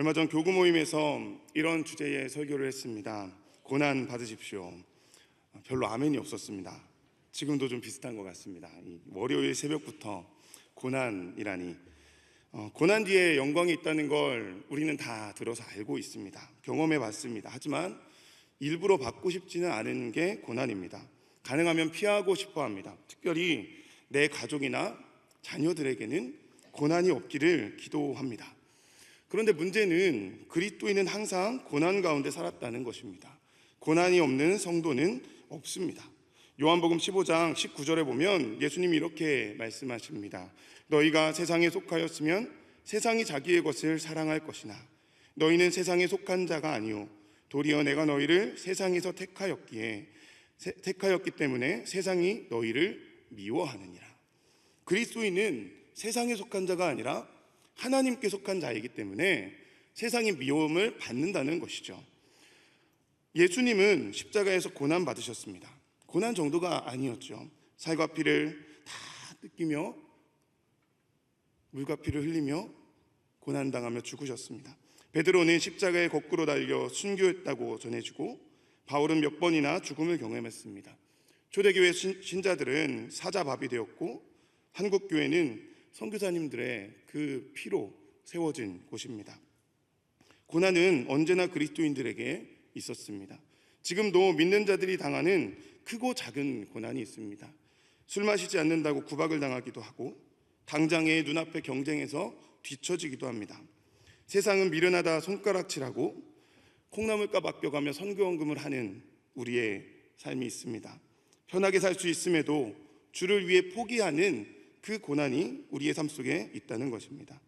얼마 전 교구 모임에서 이런 주제의 설교를 했습니다. 고난 받으십시오. 별로 아멘이 없었습니다. 지금도 좀 비슷한 것 같습니다. 이 월요일 새벽부터 고난이라니 어, 고난 뒤에 영광이 있다는 걸 우리는 다 들어서 알고 있습니다. 경험해 봤습니다. 하지만 일부러 받고 싶지는 않은 게 고난입니다. 가능하면 피하고 싶어 합니다. 특별히 내 가족이나 자녀들에게는 고난이 없기를 기도합니다. 그런데 문제는 그리스도인은 항상 고난 가운데 살았다는 것입니다. 고난이 없는 성도는 없습니다. 요한복음 15장 19절에 보면 예수님이 이렇게 말씀하십니다. 너희가 세상에 속하였으면 세상이 자기의 것을 사랑할 것이나 너희는 세상에 속한 자가 아니요 도리어 내가 너희를 세상에서 택하였기에 세- 택하였기 때문에 세상이 너희를 미워하느니라. 그리스도인은 세상에 속한 자가 아니라 하나님께 속한 자이기 때문에 세상의 미움을 받는다는 것이죠. 예수님은 십자가에서 고난 받으셨습니다. 고난 정도가 아니었죠. 살과 피를 다 뜯기며 물과 피를 흘리며 고난 당하며 죽으셨습니다. 베드로는 십자가에 거꾸로 달려 순교했다고 전해주고 바울은 몇 번이나 죽음을 경험했습니다. 초대교회 신- 신자들은 사자밥이 되었고 한국 교회는 선교사님들의 그 피로 세워진 곳입니다. 고난은 언제나 그리스도인들에게 있었습니다. 지금도 믿는 자들이 당하는 크고 작은 고난이 있습니다. 술 마시지 않는다고 구박을 당하기도 하고 당장의 눈앞의 경쟁에서 뒤처지기도 합니다. 세상은 미련하다 손가락질하고 콩나물값 아껴가며 선교원금을 하는 우리의 삶이 있습니다. 편하게 살 수 있음에도 주를 위해 포기하는 그 고난이 우리의 삶 속에 있다는 것입니다.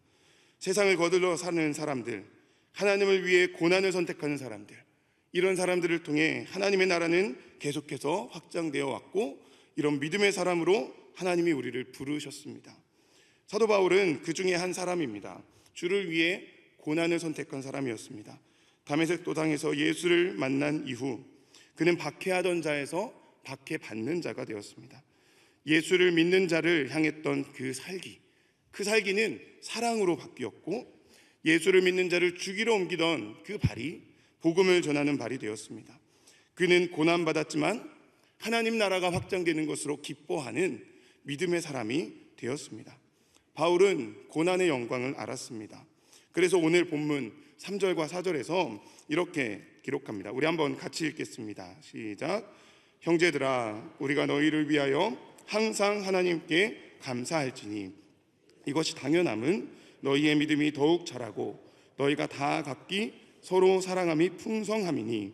세상을 거들러 사는 사람들, 하나님을 위해 고난을 선택하는 사람들, 이런 사람들을 통해 하나님의 나라는 계속해서 확장되어 왔고 이런 믿음의 사람으로 하나님이 우리를 부르셨습니다. 사도 바울은 그 중에 한 사람입니다. 주를 위해 고난을 선택한 사람이었습니다. 다메섹 도당에서 예수를 만난 이후 그는 박해하던 자에서 박해받는 자가 되었습니다. 예수를 믿는 자를 향했던 그 살기, 그 살기는 사랑으로 바뀌었고 예수를 믿는 자를 죽이러 옮기던 그 발이 복음을 전하는 발이 되었습니다. 그는 고난 받았지만 하나님 나라가 확장되는 것으로 기뻐하는 믿음의 사람이 되었습니다. 바울은 고난의 영광을 알았습니다. 그래서 오늘 본문 3절과 4절에서 이렇게 기록합니다. 우리 한번 같이 읽겠습니다. 시작. 형제들아 우리가 너희를 위하여 항상 하나님께 감사할지니 이것이 당연함은 너희의 믿음이 더욱 자라고 너희가 다 각기 서로 사랑함이 풍성함이니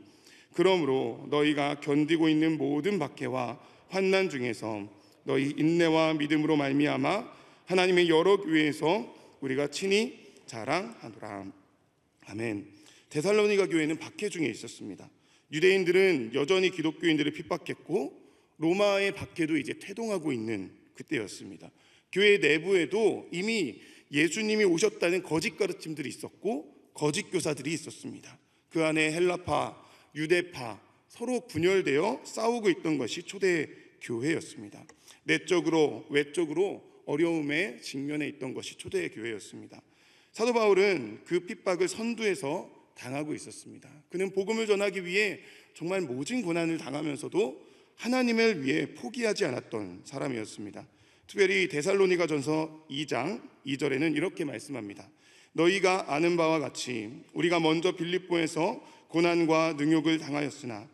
그러므로 너희가 견디고 있는 모든 박해와 환난 중에서 너희 인내와 믿음으로 말미암아 하나님의 여러 교회에서 우리가 친히 자랑하노라. 아멘. 데살로니가 교회는 박해 중에 있었습니다. 유대인들은 여전히 기독교인들을 핍박했고 로마의 박해도 이제 태동하고 있는 그때였습니다. 교회 내부에도 이미 예수님이 오셨다는 거짓 가르침들이 있었고 거짓 교사들이 있었습니다. 그 안에 헬라파, 유대파 서로 분열되어 싸우고 있던 것이 초대 교회였습니다. 내적으로 외적으로 어려움에 직면해 있던 것이 초대 교회였습니다. 사도 바울은 그 핍박을 선두에서 당하고 있었습니다. 그는 복음을 전하기 위해 정말 모진 고난을 당하면서도 하나님을 위해 포기하지 않았던 사람이었습니다. 특별히 데살로니가 전서 2장 2절에는 이렇게 말씀합니다. 너희가 아는 바와 같이 우리가 먼저 빌립보에서 고난과 능욕을 당하였으나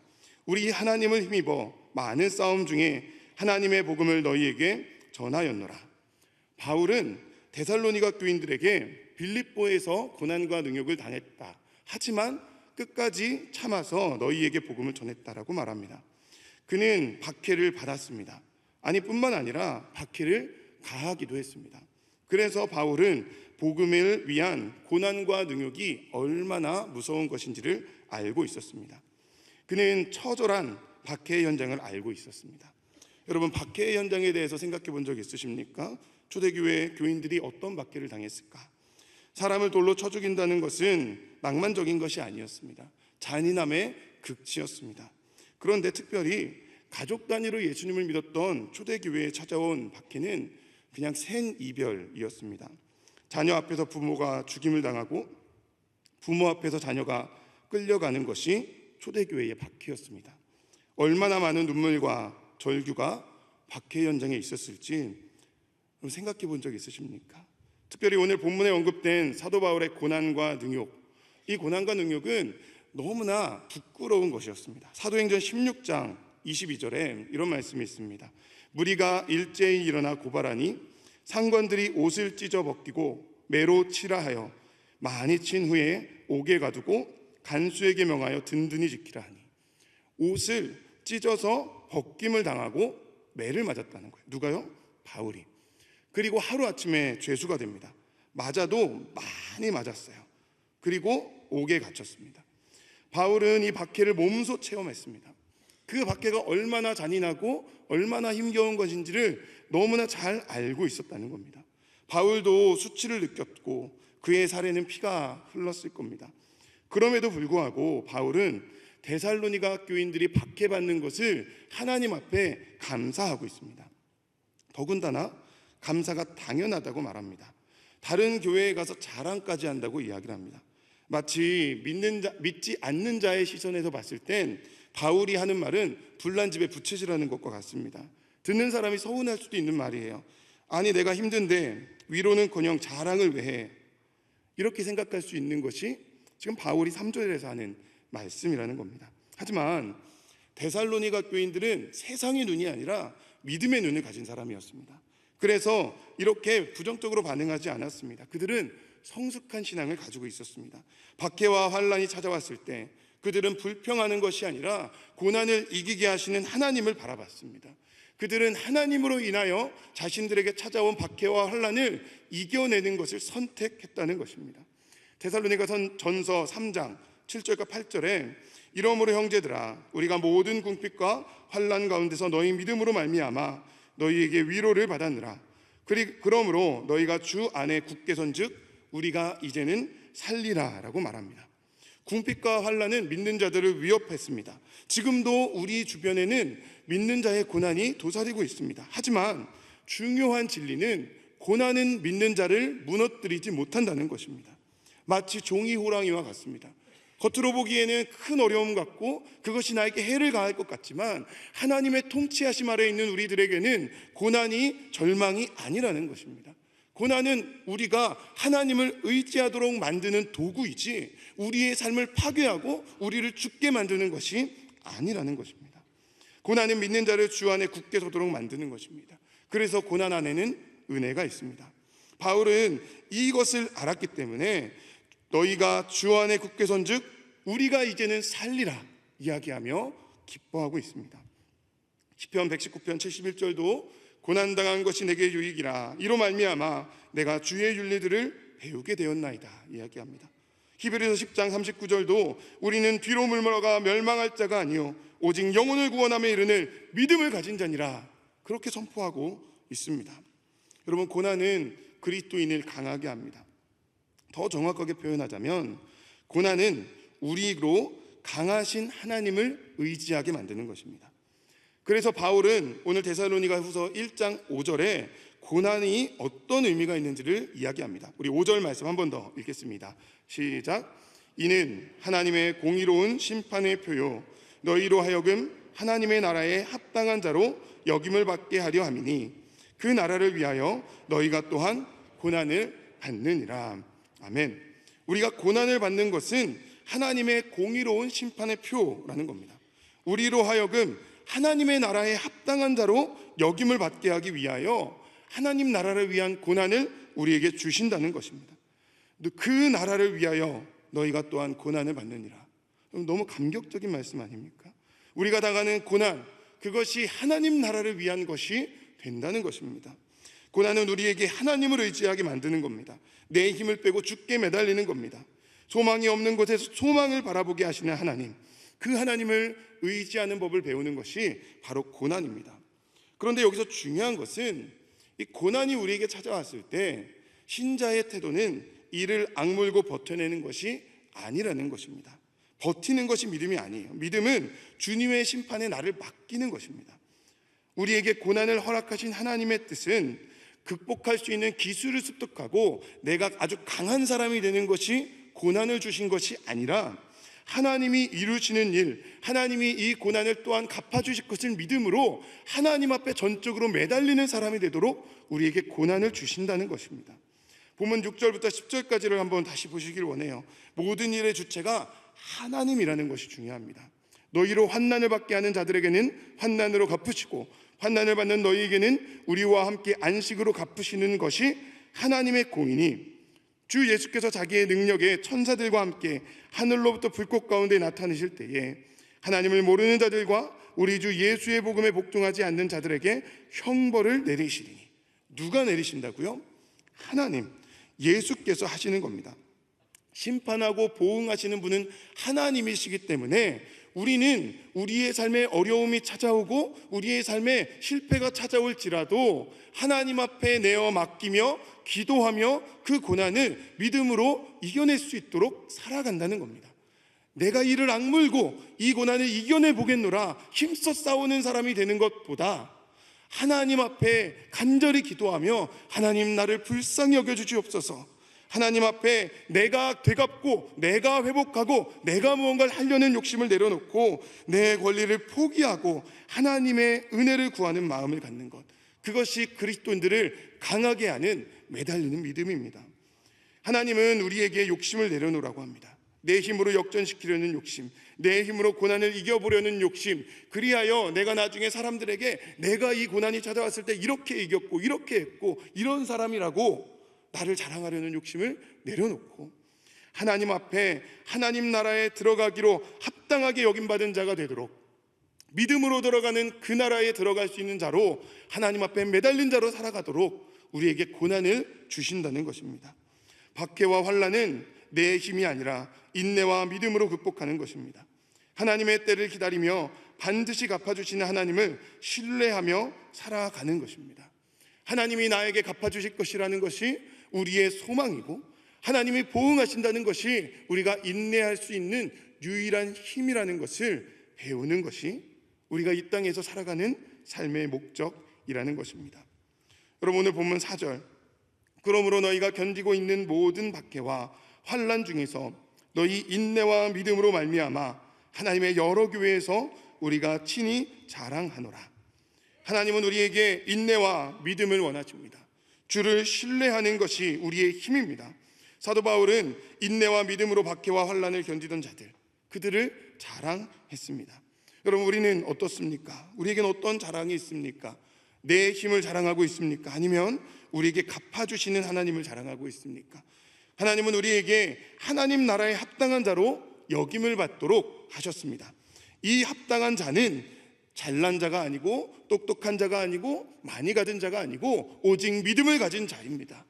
우리 하나님을 힘입어 많은 싸움 중에 하나님의 복음을 너희에게 전하였노라. 바울은 데살로니가 교인들에게 빌립보에서 고난과 능욕을 당했다. 하지만 끝까지 참아서 너희에게 복음을 전했다라고 말합니다. 그는 박해를 받았습니다. 아니 뿐만 아니라 박해를 가하기도 했습니다. 그래서 바울은 복음을 위한 고난과 능욕이 얼마나 무서운 것인지를 알고 있었습니다. 그는 처절한 박해 현장을 알고 있었습니다. 여러분 박해 현장에 대해서 생각해 본 적 있으십니까? 초대교회 교인들이 어떤 박해를 당했을까? 사람을 돌로 쳐 죽인다는 것은 낭만적인 것이 아니었습니다. 잔인함의 극치였습니다. 그런데 특별히 가족 단위로 예수님을 믿었던 초대교회에 찾아온 박해는 그냥 생이별이었습니다. 자녀 앞에서 부모가 죽임을 당하고 부모 앞에서 자녀가 끌려가는 것이 초대교회의 박해였습니다. 얼마나 많은 눈물과 절규가 박해 현장에 있었을지 생각해 본 적 있으십니까? 특별히 오늘 본문에 언급된 사도 바울의 고난과 능욕, 이 고난과 능욕은 너무나 부끄러운 것이었습니다. 사도행전 16장 22절에 이런 말씀이 있습니다. 무리가 일제히 일어나 고발하니 상관들이 옷을 찢어 벗기고 매로 치라 하여 많이 친 후에 옥에 가두고 간수에게 명하여 든든히 지키라 하니 옷을 찢어서 벗김을 당하고 매를 맞았다는 거예요. 누가요? 바울이. 그리고 하루 아침에 죄수가 됩니다. 맞아도 많이 맞았어요. 그리고 옥에 갇혔습니다. 바울은 이 박해를 몸소 체험했습니다. 그 박해가 얼마나 잔인하고 얼마나 힘겨운 것인지를 너무나 잘 알고 있었다는 겁니다. 바울도 수치를 느꼈고 그의 살에는 피가 흘렀을 겁니다. 그럼에도 불구하고 바울은 데살로니가 교인들이 박해받는 것을 하나님 앞에 감사하고 있습니다. 더군다나 감사가 당연하다고 말합니다. 다른 교회에 가서 자랑까지 한다고 이야기를 합니다. 마치 믿는 자, 믿지 않는 자의 시선에서 봤을 땐 바울이 하는 말은 불난 집에 부채질하는 것과 같습니다. 듣는 사람이 서운할 수도 있는 말이에요. 아니 내가 힘든데 위로는커녕 자랑을 왜 해? 이렇게 생각할 수 있는 것이 지금 바울이 3절에서 하는 말씀이라는 겁니다. 하지만 데살로니가 교인들은 세상의 눈이 아니라 믿음의 눈을 가진 사람이었습니다. 그래서 이렇게 부정적으로 반응하지 않았습니다. 그들은 성숙한 신앙을 가지고 있었습니다. 박해와 환란이 찾아왔을 때 그들은 불평하는 것이 아니라 고난을 이기게 하시는 하나님을 바라봤습니다. 그들은 하나님으로 인하여 자신들에게 찾아온 박해와 환란을 이겨내는 것을 선택했다는 것입니다. 데살로니가 전서 3장 7절과 8절에 이러므로 형제들아 우리가 모든 궁핍과 환란 가운데서 너희 믿음으로 말미암아 너희에게 위로를 받았느라 그리 그러므로 너희가 주 안에 굳게 선즉 우리가 이제는 살리라라고 말합니다. 궁핍과 환란은 믿는 자들을 위협했습니다. 지금도 우리 주변에는 믿는 자의 고난이 도사리고 있습니다. 하지만 중요한 진리는 고난은 믿는 자를 무너뜨리지 못한다는 것입니다. 마치 종이 호랑이와 같습니다. 겉으로 보기에는 큰 어려움 같고 그것이 나에게 해를 가할 것 같지만 하나님의 통치하심 아래 있는 우리들에게는 고난이 절망이 아니라는 것입니다. 고난은 우리가 하나님을 의지하도록 만드는 도구이지 우리의 삶을 파괴하고 우리를 죽게 만드는 것이 아니라는 것입니다. 고난은 믿는 자를 주 안에 굳게 서도록 만드는 것입니다. 그래서 고난 안에는 은혜가 있습니다. 바울은 이것을 알았기 때문에 너희가 주 안에 굳게 선즉 우리가 이제는 살리라 이야기하며 기뻐하고 있습니다. 시편 119편 71절도 고난 당한 것이 내게 유익이라 이로 말미암아 내가 주의 윤리들을 배우게 되었나이다 이야기합니다. 히브리서 10장 39절도 우리는 뒤로 물러가 멸망할 자가 아니요 오직 영혼을 구원함에 이르는 믿음을 가진 자니라 그렇게 선포하고 있습니다. 여러분 고난은 그리스도인을 강하게 합니다. 더 정확하게 표현하자면 고난은 우리로 강하신 하나님을 의지하게 만드는 것입니다. 그래서 바울은 오늘 데살로니가 후서 1장 5절에 고난이 어떤 의미가 있는지를 이야기합니다. 우리 5절 말씀 한 번 더 읽겠습니다. 시작. 이는 하나님의 공의로운 심판의 표요 너희로 하여금 하나님의 나라에 합당한 자로 역임을 받게 하려 함이니 그 나라를 위하여 너희가 또한 고난을 받느니라. 아멘. 우리가 고난을 받는 것은 하나님의 공의로운 심판의 표라는 겁니다. 우리로 하여금 하나님의 나라에 합당한 자로 역임을 받게 하기 위하여 하나님 나라를 위한 고난을 우리에게 주신다는 것입니다. 그 나라를 위하여 너희가 또한 고난을 받느니라. 너무 감격적인 말씀 아닙니까? 우리가 당하는 고난, 그것이 하나님 나라를 위한 것이 된다는 것입니다. 고난은 우리에게 하나님을 의지하게 만드는 겁니다. 내 힘을 빼고 죽게 매달리는 겁니다. 소망이 없는 곳에서 소망을 바라보게 하시는 하나님. 그 하나님을 의지하는 법을 배우는 것이 바로 고난입니다. 그런데 여기서 중요한 것은 이 고난이 우리에게 찾아왔을 때 신자의 태도는 이를 악물고 버텨내는 것이 아니라는 것입니다. 버티는 것이 믿음이 아니에요. 믿음은 주님의 심판에 나를 맡기는 것입니다. 우리에게 고난을 허락하신 하나님의 뜻은 극복할 수 있는 기술을 습득하고 내가 아주 강한 사람이 되는 것이 고난을 주신 것이 아니라 하나님이 이루시는 일, 하나님이 이 고난을 또한 갚아주실 것을 믿음으로 하나님 앞에 전적으로 매달리는 사람이 되도록 우리에게 고난을 주신다는 것입니다. 보면 6절부터 10절까지를 한번 다시 보시길 원해요. 모든 일의 주체가 하나님이라는 것이 중요합니다. 너희로 환난을 받게 하는 자들에게는 환난으로 갚으시고 환난을 받는 너희에게는 우리와 함께 안식으로 갚으시는 것이 하나님의 공이니 주 예수께서 자기의 능력에 천사들과 함께 하늘로부터 불꽃 가운데 나타내실 때에 하나님을 모르는 자들과 우리 주 예수의 복음에 복종하지 않는 자들에게 형벌을 내리시리니 누가 내리신다고요? 하나님 예수께서 하시는 겁니다. 심판하고 보응하시는 분은 하나님이시기 때문에 우리는 우리의 삶에 어려움이 찾아오고 우리의 삶에 실패가 찾아올지라도 하나님 앞에 내어 맡기며 기도하며 그 고난을 믿음으로 이겨낼 수 있도록 살아간다는 겁니다. 내가 이를 악물고 이 고난을 이겨내 보겠노라 힘써 싸우는 사람이 되는 것보다 하나님 앞에 간절히 기도하며 하나님 나를 불쌍히 여겨 주시옵소서. 하나님 앞에 내가 되갚고 내가 회복하고 내가 무언가를 하려는 욕심을 내려놓고 내 권리를 포기하고 하나님의 은혜를 구하는 마음을 갖는 것. 그것이 그리스도인들을 강하게 하는 매달리는 믿음입니다. 하나님은 우리에게 욕심을 내려놓으라고 합니다. 내 힘으로 역전시키려는 욕심, 내 힘으로 고난을 이겨보려는 욕심, 그리하여 내가 나중에 사람들에게 내가 이 고난이 찾아왔을 때 이렇게 이겼고, 이렇게 했고, 이런 사람이라고 나를 자랑하려는 욕심을 내려놓고, 하나님 앞에 하나님 나라에 들어가기로 합당하게 여김받은 자가 되도록 믿음으로 들어가는 그 나라에 들어갈 수 있는 자로 하나님 앞에 매달린 자로 살아가도록 우리에게 고난을 주신다는 것입니다. 박해와 환란은 내 힘이 아니라 인내와 믿음으로 극복하는 것입니다. 하나님의 때를 기다리며 반드시 갚아주시는 하나님을 신뢰하며 살아가는 것입니다. 하나님이 나에게 갚아주실 것이라는 것이 우리의 소망이고 하나님이 보응하신다는 것이 우리가 인내할 수 있는 유일한 힘이라는 것을 배우는 것이 우리가 이 땅에서 살아가는 삶의 목적이라는 것입니다. 여러분 오늘 본문 4절 그러므로 너희가 견디고 있는 모든 박해와 환란 중에서 너희 인내와 믿음으로 말미암아 하나님의 여러 교회에서 우리가 친히 자랑하노라. 하나님은 우리에게 인내와 믿음을 원하십니다. 주를 신뢰하는 것이 우리의 힘입니다. 사도 바울은 인내와 믿음으로 박해와 환란을 견디던 자들 그들을 자랑했습니다. 여러분 우리는 어떻습니까? 우리에겐 어떤 자랑이 있습니까? 내 힘을 자랑하고 있습니까? 아니면 우리에게 갚아주시는 하나님을 자랑하고 있습니까? 하나님은 우리에게 하나님 나라에 합당한 자로 역임을 받도록 하셨습니다. 이 합당한 자는 잘난 자가 아니고 똑똑한 자가 아니고 많이 가진 자가 아니고 오직 믿음을 가진 자입니다.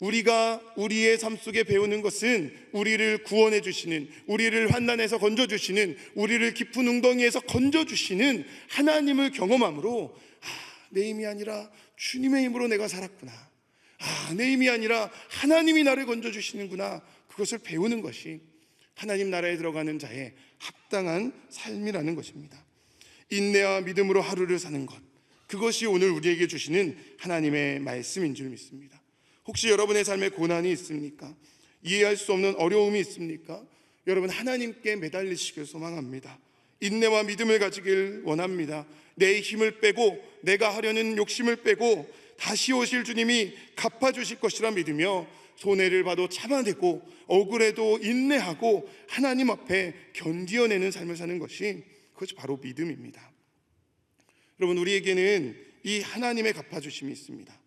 우리가 우리의 삶 속에 배우는 것은 우리를 구원해 주시는, 우리를 환난에서 건져 주시는, 우리를 깊은 웅덩이에서 건져 주시는 하나님을 경험함으로 아, 내 힘이 아니라 주님의 힘으로 내가 살았구나. 아, 내 힘이 아니라 하나님이 나를 건져 주시는구나. 그것을 배우는 것이 하나님 나라에 들어가는 자의 합당한 삶이라는 것입니다. 인내와 믿음으로 하루를 사는 것. 그것이 오늘 우리에게 주시는 하나님의 말씀인 줄 믿습니다. 혹시 여러분의 삶에 고난이 있습니까? 이해할 수 없는 어려움이 있습니까? 여러분 하나님께 매달리시길 소망합니다. 인내와 믿음을 가지길 원합니다. 내 힘을 빼고 내가 하려는 욕심을 빼고 다시 오실 주님이 갚아 주실 것이라 믿으며 손해를 봐도 참아내고 억울해도 인내하고 하나님 앞에 견디어내는 삶을 사는 것이 그것이 바로 믿음입니다. 여러분 우리에게는 이 하나님의 갚아주심이 있습니다.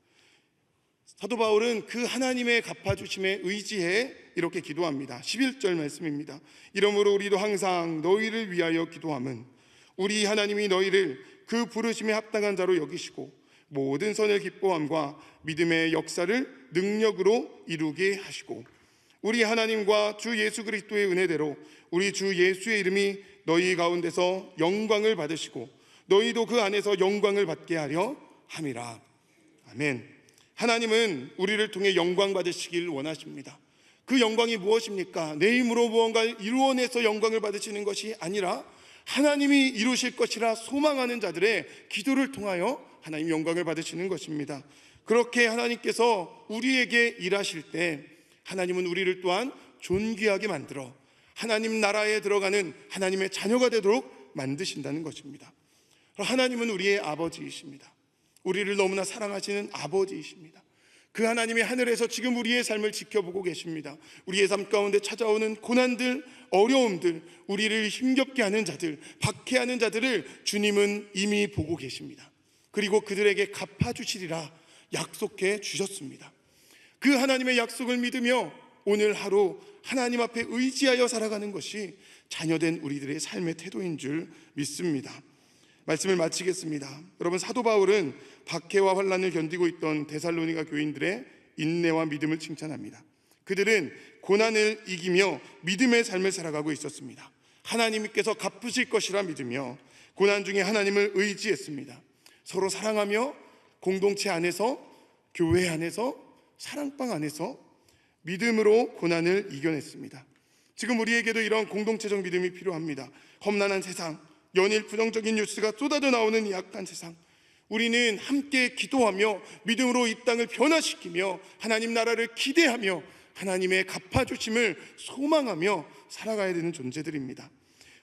사도 바울은 그 하나님의 갚아주심에 의지해 이렇게 기도합니다. 11절 말씀입니다. 이러므로 우리도 항상 너희를 위하여 기도함은 우리 하나님이 너희를 그 부르심에 합당한 자로 여기시고 모든 선을 기뻐함과 믿음의 역사를 능력으로 이루게 하시고 우리 하나님과 주 예수 그리스도의 은혜대로 우리 주 예수의 이름이 너희 가운데서 영광을 받으시고 너희도 그 안에서 영광을 받게 하려 함이라. 아멘. 하나님은 우리를 통해 영광 받으시길 원하십니다. 그 영광이 무엇입니까? 내 힘으로 무언가를 이루어내서 영광을 받으시는 것이 아니라 하나님이 이루실 것이라 소망하는 자들의 기도를 통하여 하나님 영광을 받으시는 것입니다. 그렇게 하나님께서 우리에게 일하실 때 하나님은 우리를 또한 존귀하게 만들어 하나님 나라에 들어가는 하나님의 자녀가 되도록 만드신다는 것입니다. 하나님은 우리의 아버지이십니다. 우리를 너무나 사랑하시는 아버지이십니다. 그 하나님의 하늘에서 지금 우리의 삶을 지켜보고 계십니다. 우리의 삶 가운데 찾아오는 고난들, 어려움들, 우리를 힘겹게 하는 자들, 박해하는 자들을 주님은 이미 보고 계십니다. 그리고 그들에게 갚아주시리라 약속해 주셨습니다. 그 하나님의 약속을 믿으며 오늘 하루 하나님 앞에 의지하여 살아가는 것이 자녀된 우리들의 삶의 태도인 줄 믿습니다. 말씀을 마치겠습니다. 여러분 사도 바울은 박해와 환란을 견디고 있던 데살로니가 교인들의 인내와 믿음을 칭찬합니다. 그들은 고난을 이기며 믿음의 삶을 살아가고 있었습니다. 하나님께서 갚으실 것이라 믿으며 고난 중에 하나님을 의지했습니다. 서로 사랑하며 공동체 안에서 교회 안에서 사랑방 안에서 믿음으로 고난을 이겨냈습니다. 지금 우리에게도 이런 공동체적 믿음이 필요합니다. 험난한 세상, 연일 부정적인 뉴스가 쏟아져 나오는 이 악한 세상, 우리는 함께 기도하며 믿음으로 이 땅을 변화시키며 하나님 나라를 기대하며 하나님의 갚아주심을 소망하며 살아가야 되는 존재들입니다.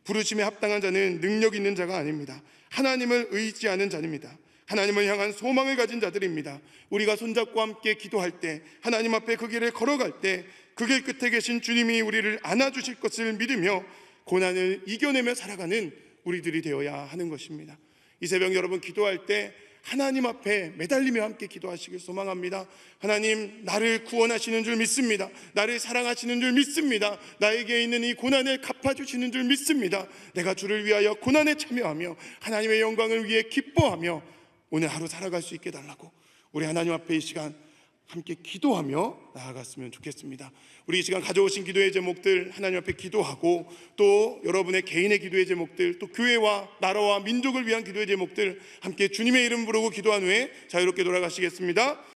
부르심에 합당한 자는 능력 있는 자가 아닙니다. 하나님을 의지하는 자입니다. 하나님을 향한 소망을 가진 자들입니다. 우리가 손잡고 함께 기도할 때, 하나님 앞에 그 길을 걸어갈 때, 그 길 끝에 계신 주님이 우리를 안아주실 것을 믿으며 고난을 이겨내며 살아가는 우리들이 되어야 하는 것입니다. 이 새벽 여러분 기도할 때 하나님 앞에 매달리며 함께 기도하시길 소망합니다. 하나님, 나를 구원하시는 줄 믿습니다. 나를 사랑하시는 줄 믿습니다. 나에게 있는 이 고난을 갚아주시는 줄 믿습니다. 내가 주를 위하여 고난에 참여하며 하나님의 영광을 위해 기뻐하며 오늘 하루 살아갈 수 있게 달라고 우리 하나님 앞에 이 시간 함께 기도하며 나아갔으면 좋겠습니다. 우리 이 시간 가져오신 기도의 제목들 하나님 앞에 기도하고 또 여러분의 개인의 기도의 제목들 또 교회와 나라와 민족을 위한 기도의 제목들 함께 주님의 이름 부르고 기도한 후에 자유롭게 돌아가시겠습니다.